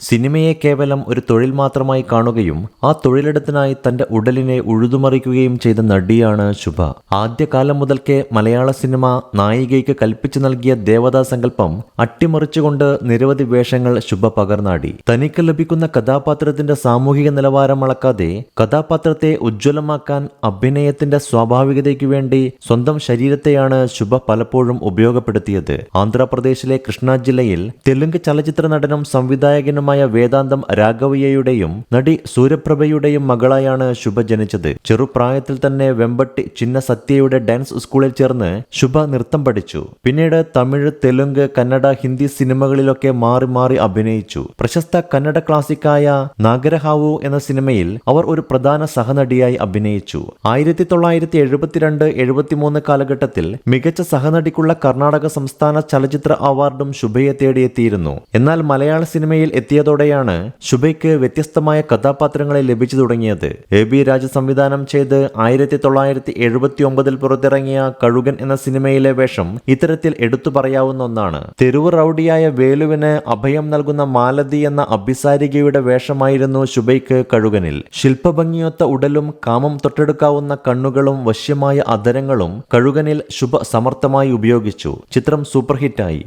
സിനിമയെ കേവലം ഒരു തൊഴിൽ മാത്രമായി കാണുകയും ആ തൊഴിലിടത്തിനായി തന്റെ ഉടലിനെ ഉഴുതുമറിക്കുകയും ചെയ്ത നടിയാണ് ശുഭ. ആദ്യകാലം മുതൽക്കേ മലയാള സിനിമ നായികയ്ക്ക് കൽപ്പിച്ചു നൽകിയ ദേവതാ സങ്കല്പം അട്ടിമറിച്ചുകൊണ്ട് നിരവധി വേഷങ്ങൾ ശുഭ പകർന്നാടി. തനിക്ക് ലഭിക്കുന്ന കഥാപാത്രത്തിന്റെ സാമൂഹിക നിലവാരം അളക്കാതെ കഥാപാത്രത്തെ ഉജ്ജ്വലമാക്കാൻ അഭിനയത്തിന്റെ സ്വാഭാവികതയ്ക്കു വേണ്ടി സ്വന്തം ശരീരത്തെയാണ് ശുഭ പലപ്പോഴും ഉപയോഗപ്പെടുത്തിയത്. ആന്ധ്രാപ്രദേശിലെ കൃഷ്ണ ജില്ലയിൽ തെലുങ്ക് ചലച്ചിത്ര നടനും സംവിധായകനുമായ വേദാന്തം രാഘവയ്യയുടെയും നടി സൂര്യപ്രഭയുടെയും മകളായാണ് ശുഭ ജനിച്ചത്. ചെറുപ്രായത്തിൽ തന്നെ വെമ്പട്ടി ചിന്ന സത്യയുടെ ഡാൻസ് സ്കൂളിൽ ചേർന്ന് ശുഭ നൃത്തം പഠിച്ചു. പിന്നീട് തമിഴ് തെലുങ്ക് കന്നഡ ഹിന്ദി സിനിമകളിലൊക്കെ മാറി മാറി അഭിനയിച്ചു. പ്രശസ്ത കന്നഡ ക്ലാസിക്കായ നാഗരഹാവു എന്ന സിനിമയിൽ അവർ ഒരു പ്രധാന സഹനടിയായി അഭിനയിച്ചു. ആയിരത്തി തൊള്ളായിരത്തി എഴുപത്തിരണ്ട് എഴുപത്തിമൂന്ന് കാലഘട്ടത്തിൽ മികച്ച സഹനടിക്കുള്ള കർണാടക സംസ്ഥാന ചലച്ചിത്ര അവാർഡും ശുഭയെ തേടിയെത്തിയിരുന്നു. എന്നാൽ മലയാള സിനിമയിൽ എത്തിയതോടെയാണ് ശുഭയ്ക്ക് വ്യത്യസ്തമായ കഥാപാത്രങ്ങളെ ലഭിച്ചു തുടങ്ങിയത്. എ ബി രാജ സംവിധാനം ചെയ്ത് ആയിരത്തി തൊള്ളായിരത്തി എഴുപത്തി ഒമ്പതിൽ പുറത്തിറങ്ങിയ കഴുകൻ എന്ന സിനിമയിലെ വേഷം ഇത്തരത്തിൽ എടുത്തു പറയാവുന്ന ഒന്നാണ്. തെരുവ് റൌഡിയായ വേലുവിന് അഭയം നൽകുന്ന മാലതി എന്ന അഭിസാരികയുടെ വേഷമായിരുന്നു ശുഭയ്ക്ക് കഴുകനിൽ. ശില്പഭംഗിയൊത്ത ഉടലും കാമം തൊട്ടെടുക്കാവുന്ന കണ്ണുകളും വശ്യമായ അധരങ്ങളും കഴുകനിൽ ശുഭ സമർത്ഥമായി ഉപയോഗിച്ചു. ചിത്രം സൂപ്പർ ഹിറ്റായി